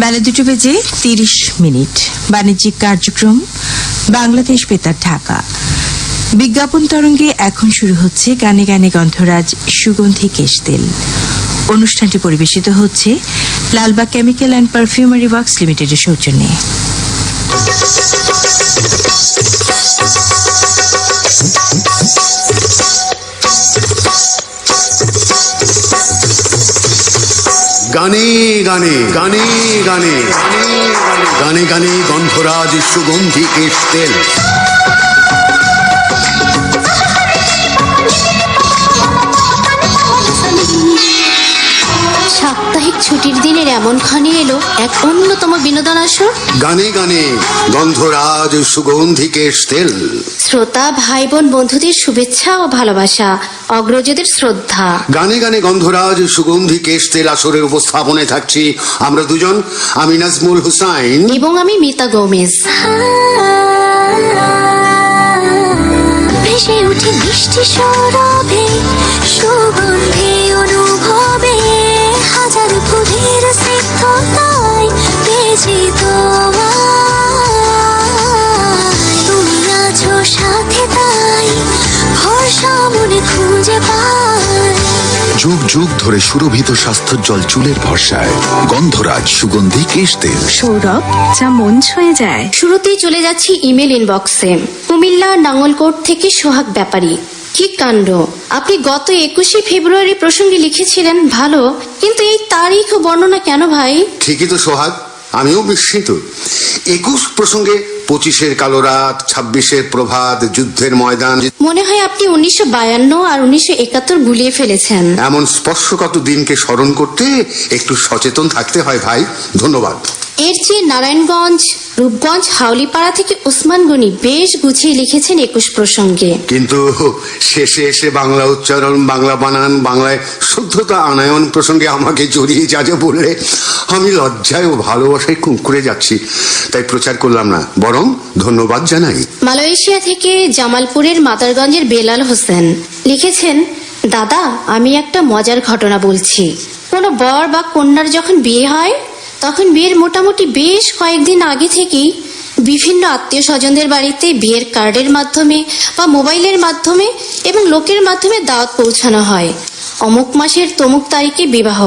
বেলা দুটো বেজে তিরিশ মিনিট। বাণিজ্যিক কার্যক্রম, বাংলাদেশ বেতার ঢাকা। বিজ্ঞাপন তরঙ্গে এখন শুরু হচ্ছে গানে গানে গন্ধরাজ সুগন্ধি কেশ তেল। অনুষ্ঠানটি পরিবেশিত হচ্ছে Lalbagh chemical and perfumery works লিমিটেডের সৌজন্যে। গানে গানে গানে গানে গানে গানে গন্ধরাজ সুগন্ধি কেশ তেল। সাপ্তাহিক ছুটির দিনের এমনখানে এলো এক অন্যতম বিনোদন আসর গানে গানে গন্ধরাজ সুগন্ধি কেশ তেল। শ্রোতা ভাই বোন বন্ধুদের শুভেচ্ছা ও ভালোবাসা অগ্রজদের শ্রদ্ধা। গানে গানে গন্ধরাজ সুগন্ধি কেশ তেল আসরের উপস্থাপনায় থাকছি আমরা দুজন আমি নাজমুল হুসাইন। এবং আমি মিতা গোমেজ। ভেসে উঠে মিষ্টি সরবে সুগন্ধি অনুভবে ফুলের স্নিগ্ধতায় বেজে তোমায়। তুমি আছো সাথে তাই ভরসা মনে খুঁজে পাই। যুগ যুগ ধরে সুরভিত স্বাস্থ্যোজ্জ্বল চুলের ভরসায়। গন্ধরাজ সুগন্ধি কেশ তেল। সৌরভ যা মন ছুঁয়ে যায়। শুরুতেই চলে যাচ্ছি ইমেল ইনবক্সে কুমিল্লা নাঙ্গলকোট থেকে সোহাগ ব্যাপারী। কি কাণ্ড? আপনি গত একুশে ফেব্রুয়ারি প্রসঙ্গে লিখেছিলেন ভালো কিন্তু এই তারিখ ও বর্ণনা কেন ভাই? ঠিকই তো সোহাগ আমিও বিস্মিত। একুশ প্রসঙ্গে পঁচিশের কালো রাত ছাব্বিশের প্রভাত যুদ্ধের ময়দান। মনে হয় আপনি উনিশশো বায়ান্ন আর উনিশশো একাত্তর গুলিয়ে ফেলেছেন। এমন স্পর্শকাতর দিনকে স্মরণ করতে একটু সচেতন থাকতে হয় ভাই। ধন্যবাদ। এর চেয়ে নারায়ণগঞ্জ রূপগঞ্জ হাউলিপাড়া থেকে ওসমান গনি বেশ গুছিয়ে লিখেছেন একুশ প্রসঙ্গে। কিন্তু শেষে এসে বাংলা উচ্চারণ বাংলা বানান বাংলায় শুদ্ধতা আনায়ন প্রসঙ্গে আমাকে জড়িয়ে যা যা বললে আমি লজ্জায় ও ভালোবাসায় কুঁকড়ে যাচ্ছি। তাই প্রচার করলাম না বরং ধন্যবাদ জানাই। মালয়েশিয়া থেকে জামালপুরের মাতারগঞ্জের বেলাল হোসেন লিখেছেন দাদা আমি একটা মজার ঘটনা বলছি। কোনো বর বা কন্যার যখন বিয়ে হয় তখন বিয়ের মোটামুটি বেশ কয়েকদিন আগে থেকেই বিভিন্ন আত্মীয় স্বজনদের বাড়িতে বিয়ের কার্ডের মাধ্যমে বা মোবাইলের মাধ্যমে এবং লোকের মাধ্যমে দাওয়াত পৌঁছানো হয়। অমুক মাসের তমুক তারিখে বিবাহ।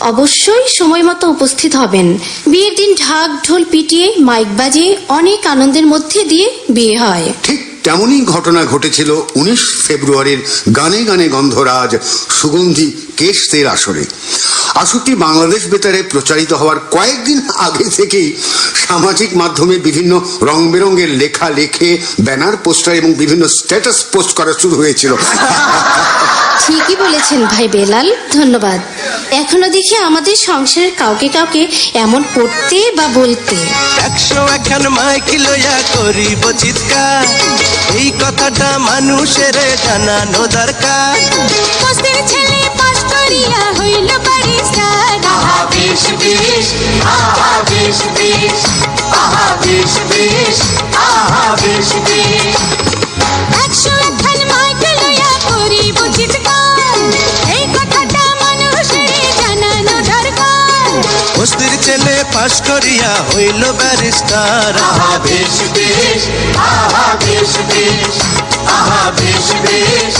অবশ্যই সময় মতো উপস্থিত হবেন। বিয়ের দিন ঢাক ঢোল পিটিয়ে, মাইক বাজিয়ে, অনেক আনন্দের মধ্যে দিয়ে বিয়ে হয়। ঠিক তেমনই ঘটনা ঘটেছিল উনিশ ফেব্রুয়ারির গানে গানে গন্ধরাজ সুগন্ধি কেশ তেল আসরে। আসরটি বাংলাদেশ বেতারে প্রচারিত হওয়ার কয়েকদিন আগে থেকেই সামাজিক মাধ্যমে বিভিন্ন রং বেরঙের লেখা লেখে, ব্যানার, পোস্টার এবং বিভিন্ন স্ট্যাটাস পোস্ট করা শুরু হয়েছিল। ঠিকই বলেছেন ভাই বেলাল ধন্যবাদ। এখনও দেখি আমাদের সংসারের কাউকে কাউকে এমন করতে বা বলতে। একশো একখান মাইক লইয়া করিব চিৎকার। এই কথাটা মানুষের জানানো দরকার। পোস্তের ছেলে পাশ করিয়া হইল ব্যারিস্টার আহা বেশ বেশ আহা বেশ বেশ আহা বেশ বেশ আহা বেশ বেশ একশো ছেলে পাশ করিয়া হইল ব্যারিস্টার। আহা বেশ বেশ আহা বেশ বেশ আহা বেশ বেশ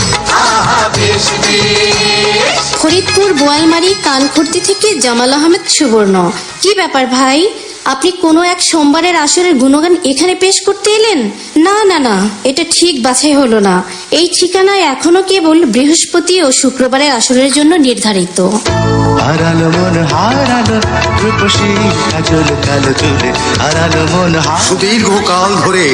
আহা বেশ বেশ ফরিদপুর বোয়ালমারি কানখুর্তি থেকে জামাল আহমেদ সুবর্ণ। কি ব্যাপার ভাই? আপনি কোনো এক সোমবারের আসরের গুণগান এখানে পেশ করতে এলেন? না না না এটা ঠিক বাছাই হলো না। এই ঠিকানায় এখনও কেবল বৃহস্পতি ও শুক্রবারের আসরের জন্য নির্ধারিত। হারালো মন হারালো রূপসী কাজল কালো চুলে হারালো মন হারালো সুদীর্ঘকাল ধরে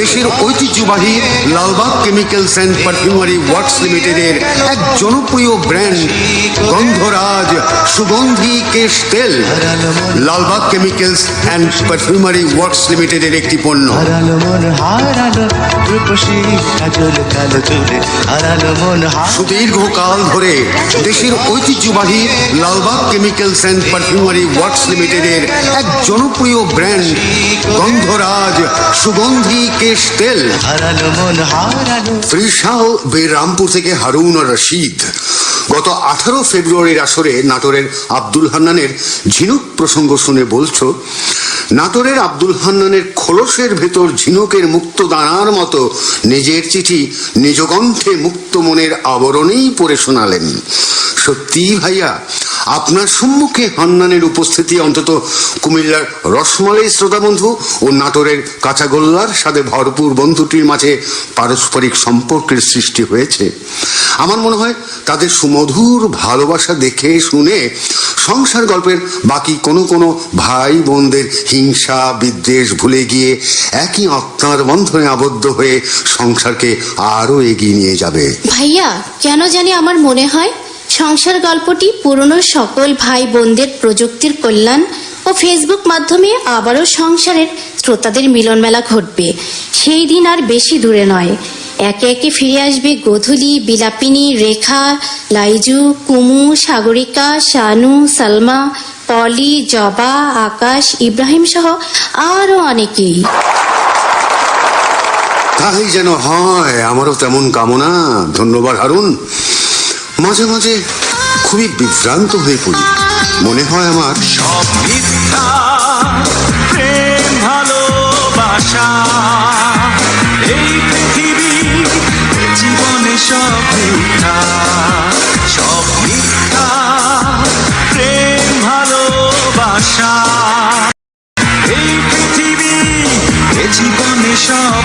দেশের ঐতিহ্যবাহী Lalbagh chemicals and perfumery works লিমিটেডের এক জনপ্রিয় ব্র্যান্ড গন্ধরাজ সুগন্ধি কেশ তেল। Lalbagh chemicals and perfumery works লিমিটেডের একটি পণ্য। হারালো মন হারালো রূপসী কাজল কালো চুলে হারালো মন সুদীর্ঘকাল ধরে দেশের ঐতিহ্যবাহী Lalbagh chemicals and perfumery works লিমিটেডের এক জনপ্রিয় ব্র্যান্ড গন্ধরাজ সুগন্ধি কেশ তেল। হারালো মন হারালো থেকে হারুন আর রশিদ। গত আঠারো ফেব্রুয়ারির আসরে নাটোরের আব্দুল হান্নানের ঝিনুক প্রসঙ্গ শুনে বলছো নাটোরের আব্দুল হান্নানের খোলসের ভেতর ঝিনুকের মুক্ত দানার মতো নিজের চিঠি নিজ কণ্ঠে মুক্ত মনের আবরণেই পড়ে শোনালেন। সত্যি ভাইয়া, আপনার সম্মুখে হান্নানের উপস্থিতি অন্তত কুমিল্লার রসমালাই শ্রোতা বন্ধু ও নাটোরের কাঁচাগোল্লার সাথে ভরপুর বন্ধুটির মাঝে পারস্পরিক সম্পর্কের সৃষ্টি হয়েছে। আমার মনে হয় তাদের সুমধুর ভালোবাসা দেখে শুনে সংসার গল্পের বাকি কোনো কোনো ভাই বোনদের হিংসা, বিদ্বেষ ভুলে গিয়ে একই আত্মার বন্ধনে আবদ্ধ হয়ে সংসারকে আরও এগিয়ে নিয়ে যাবে। ভাইয়া, কেন জানি আমার মনে হয় সংসার গল্পটি পুরনো সকল ভাই বোনদের প্রযুক্তির কল্যাণ ও ফেসবুক মাধ্যমে আবারও সংসারের শ্রোতাদের মিলন মেলা ঘটবে। সেই দিন আর বেশি দূরে নয়। একে একে ফিরে আসবে গোধূলি, বিলাপিনী, রেখা, লাইজু, কুমু, সাগরিকা, শানু, সালমা, পলি, জবা, আকাশ, ইব্রাহিম সহ আরও অনেকেই। তাই যেন হয়, আমারও তেমন কামনা। ধন্যবাদ, হারুন। মাঝে মাঝে খুবই বিভ্রান্ত হয়ে পড়ি। মনে হয় আমার সব মিথ্যা সব মিথ্যা সব মিথ্যা প্রেম ভালোবাসা। এই পৃথিবী এ জীবনে সব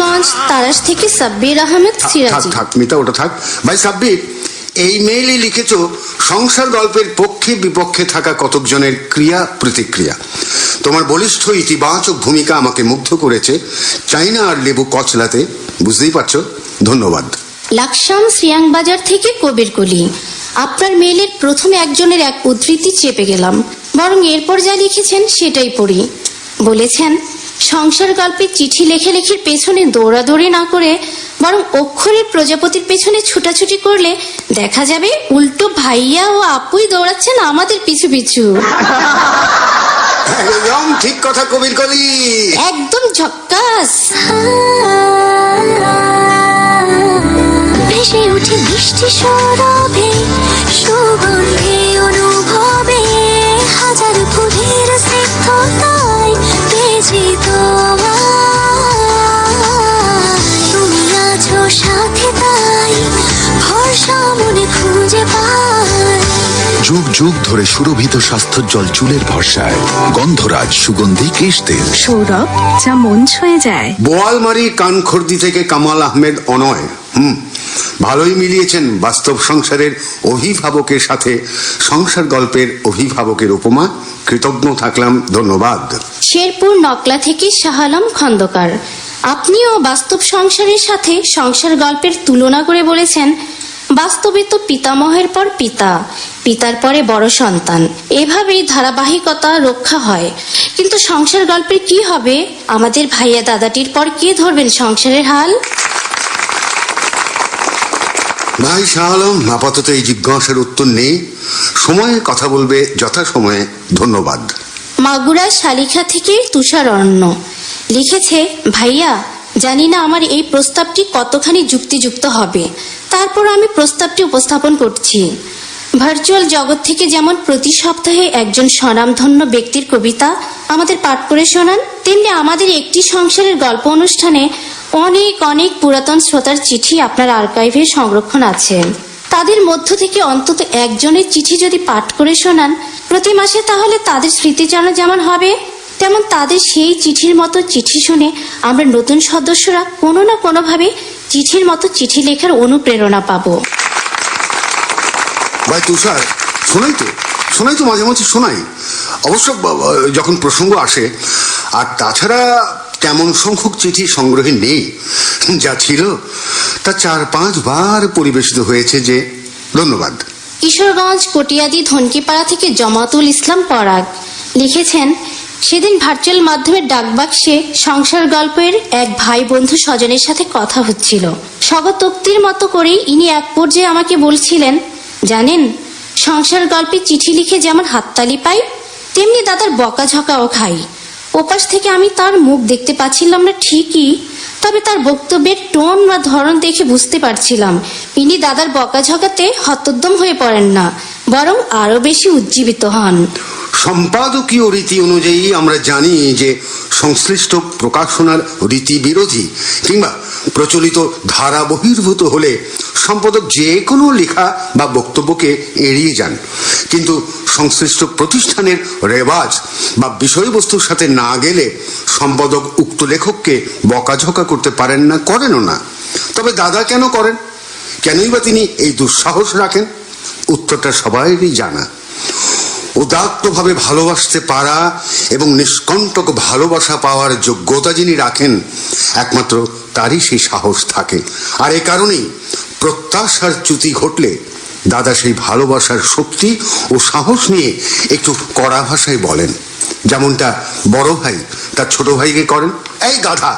সিরাজগঞ্জ তারাশ থেকে সাব্বির আহমেদ থাক সিরাজি। থাক মিতা ওটা থাক। ভাই সাব্বির এই মেইলে লিখেছ সংসার গল্পের পক্ষে বিপক্ষে থাকা কতকজনের ক্রিয়া প্রতিক্রিয়া? তোমার বলিষ্ঠ ইতিবাচক ভূমিকা আমাকে মুগ্ধ করেছে। চাইনা আর লেবু কচলাতে বুঝতেই পারছ? ধন্যবাদ। লাকসাম শ্রিয়াংবাজার থেকে কবির কলি। আপনার মেইলের প্রথম একজনের এক উদ্ধৃতি চেপে গেলাম। বরং এরপর যা লিখেছেন সেটাই পড়ি। বলেছেন সংসার গল্পে চিঠি লেখে লেখির পেছনে দৌড়াদৌড়ি না করে বরং অক্ষরের প্রজাপতির পেছনে ছুটাছুটি করলে দেখা যাবে উল্টো ভাইয়া ও আপুই দৌড়াচ্ছেন আমাদের পিছু পিছু। একদম ঠিক কথা কবির কলি একদম ঝক্কাস। ভেসে উঠে মিষ্টি সরবে সুগন্ধে যুগ ধরে সুরভিত স্বাস্থ্যোজ্জ্বল চুলের ভরসায়। গন্ধরাজ সুগন্ধি কেশ তেল। সৌরভ যা মন ছুঁয়ে যায়। বোয়ালমারি কানখর্দি থেকে কামাল আহমেদ অনয়। হুম ভালোই মিলিয়েছেন বাস্তব সংসারের অভিভাবকের সাথে। সংসার গল্পের অভিভাবকের উপমা। কৃতজ্ঞ থাকলাম ধন্যবাদ। শেরপুর নকলা থেকে শাহালাম খন্দকার। আপনিও বাস্তব সংসারের সাথে সংসার গল্পের তুলনা করে বলেছেন বাস্তবে তো পিতামহের পর পিতা পিতার পরে বড় সন্তান। এভাবেই ধারাবাহিকতা রক্ষা হয়। কিন্তু সংসার গল্পের কি হবে? আমাদের ভাইয়া দাদাটির পর কে ধরবেন সংসারের হাল? ভাই শাহ আলম আপাতত এই জিজ্ঞাসার উত্তর নেই। সময়ে কথা বলবে যথাসময়ে ধন্যবাদ। মাগুরা শালিখা থেকে তুষার অরণ্য। লিখেছে ভাইয়া জানি না আমার এই প্রস্তাবটি কতখানি যুক্তিযুক্ত হবে। তারপর আমি প্রস্তাবটি উপস্থাপন করছি। ভার্চুয়াল জগৎ থেকে যেমন প্রতি সপ্তাহে একজন স্বনামধন্য ব্যক্তির কবিতা আমাদের পাঠ করে শোনান, তেমনি আমাদের একটি সংসারের গল্প অনুষ্ঠানে অনেক অনেক পুরাতন শ্রোতার চিঠি আপনার আর্কাইভে সংরক্ষণ আছে। তাদের মধ্য থেকে অন্তত একজনের চিঠি যদি পাঠ করে শোনান, প্রতি মাসে তাহলে তাদের স্মৃতিচারণ যেমন হবে তেমন তাদের সেই চিঠির মতো চিঠি শুনে আমরা নতুন সদস্যরা কোনো না কোনোভাবে চিঠির মতো চিঠি লেখার অনুপ্রেরণা পাবো। ভাই তুষার শোনাই তো শোনাই তো মাঝে মাঝে শোনাই। অবশ্য যখন প্রসঙ্গ আসে আর তাছাড়া তেমন সংখ্যক চিঠি সংগ্রহে নেই যা ছিল তা চার পাঁচ বার পরিবেশিত হয়েছে যে ধন্যবাদ। কিশোরগঞ্জ কটিয়াদি ধনকিপাড়া থেকে জমাতুল ইসলাম পরাগ লিখেছেন সেদিন ভার্চুয়াল মাধ্যমে ডাকবাক্সে সংসার গল্পের এক ভাই বন্ধু স্বজনের সাথে কথা হচ্ছিল। স্বগতোক্তির মতো করেই ইনি এক পর্যায়ে আমাকে বলছিলেন, জানেন, সংসার গল্পে চিঠি লিখে যেমন হাততালি পাই, তেমনি দাদার বকাঝকাও খাই। ওপাশ থেকে আমি তার মুখ দেখতে পাচ্ছিলাম না ঠিকই, তবে তার বক্তব্যের টোন বা ধরন দেখে বুঝতে পারছিলাম। ইনি দাদার বকাঝকাতে হতোদ্যম হয়ে পড়েন না। বরং আরও বেশি উজ্জীবিত হন। সম্পাদকীয় রীতি অনুযায়ী আমরা জানি যে সংশ্লিষ্ট প্রকাশনার রীতি বিরোধী কিংবা প্রচলিত ধারা বহির্ভূত হলে সম্পাদক যে কোনো লেখা বা বক্তব্যকে এড়িয়ে যান। কিন্তু সংশ্লিষ্ট প্রতিষ্ঠানের রেওয়াজ বা বিষয়বস্তুর সাথে না গেলে সম্পাদক উক্ত লেখককে বকাঝকা করতে পারেন না, করেনও না। তবে দাদা কেন করেন? কেনই বা তিনি এই দুঃসাহস রাখেন? উত্তরটা সবাইরই জানা। উদাত্তভাবে ভালোবাসতে পারা এবং নিষ্কণ্টক ভালোবাসা পাওয়ার যোগ্যতা যিনি রাখেন, একমাত্র তারই সেই সাহস থাকে। আর এ কারণেই প্রত্যাশার চ্যুতি ঘটলে দাদা সেই ভালোবাসার শক্তি ও সাহস নিয়ে একটু কড়া ভাষায় বলেন। যেমনটা বড় ভাই তার ছোট ভাইকে করেন, এই গাধা,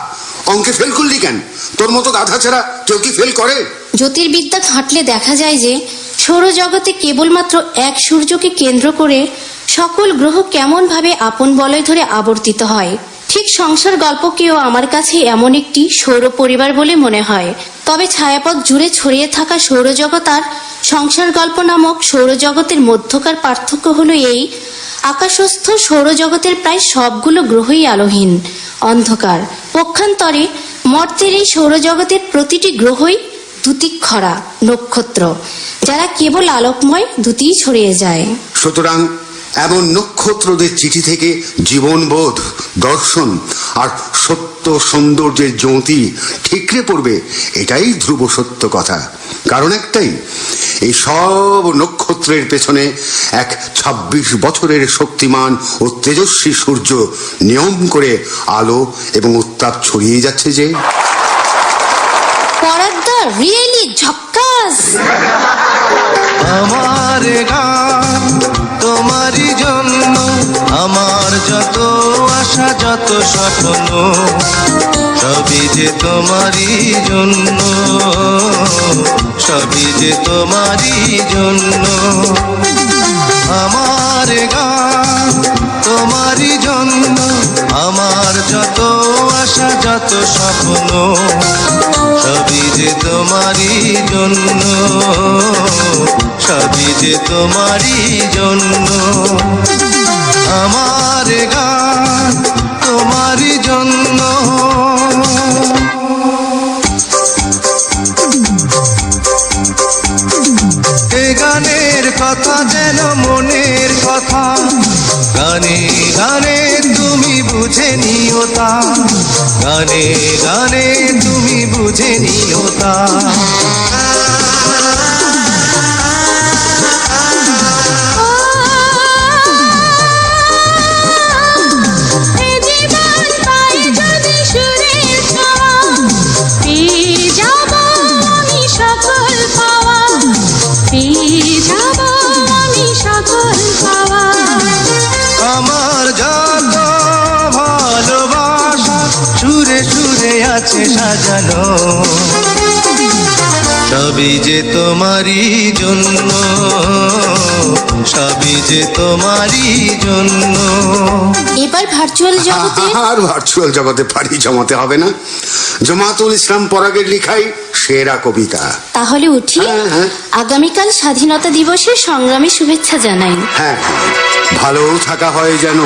অঙ্কে ফেল করলি কেন? তোর মতো গাধা ছাড়া কেউ কি ফেল করে? জ্যোতির্বিদ্যা ঘাঁটলে দেখা যায় যে, সৌরজগতে কেবলমাত্র এক সূর্যকে কেন্দ্র করে সকল গ্রহ কেমনভাবে আপন বলয় ধরে আবর্তিত হয়। ঠিক সংসার গল্পকেও আমার কাছে এমন একটি সৌর পরিবার বলে মনে হয়। তবে ছায়াপথ জুড়ে ছড়িয়ে থাকা সৌরজগৎ আর সংসার গল্প নামক সৌরজগতের মধ্যকার পার্থক্য হলো এই, আকাশস্থ সৌরজগতের প্রায় সবগুলো গ্রহই আলোহীন, অন্ধকার। পক্ষান্তরে মর্তের এই সৌরজগতের প্রতিটি গ্রহই দুতিক্ষরা নক্ষত্র, যারা কেবল আলোকময় দুটি ছড়িয়ে যায়। সুতরাং এমন নক্ষত্রদের চিঠি থেকে জীবনবোধ, দর্শন আর সত্য সৌন্দর্যের জ্যোতি ঠিকরে পড়বে, এটাই ধ্রুব সত্য কথা। কারণ একটাই এই সব নক্ষত্রের পেছনে এক ২৬ বছরের শক্তিমান ও তেজস্বী সূর্য নিয়ম করে আলো এবং উত্তাপ ছড়িয়ে যাচ্ছে যে। রিয়েলি ঝক্কাস। আমার গান তোমারই জন্য আমার যত আশা যত স্বপ্ন সবই যে তোমারই জন্য, সবই যে তোমারই জন্য। আমার গান তোমারই জন্য, আমার যত আশা, যত স্বপ্ন, সবই যে তোমারই জন্য, সবই যে তোমারই জন্য। আমার গান তোমারই জন্য। গানে তুমি বুঝে নিও তা। আছে সাজানো সবই যে তোমারই জন্য সবই যে তোমারই জন্য। এবার ভার্চুয়াল জগতে আর ভার্চুয়াল জগতে পাড়ি জমাতে হবে না। জমাতুল ইসলাম পরাগের লিখাই সেরা কবিতা। তাহলে উঠি হ্যাঁ, হ্যাঁ। আগামীকাল স্বাধীনতা দিবসের সংগ্রামী শুভেচ্ছা জানাই। হ্যাঁ ভালো থাকা হয় যেন।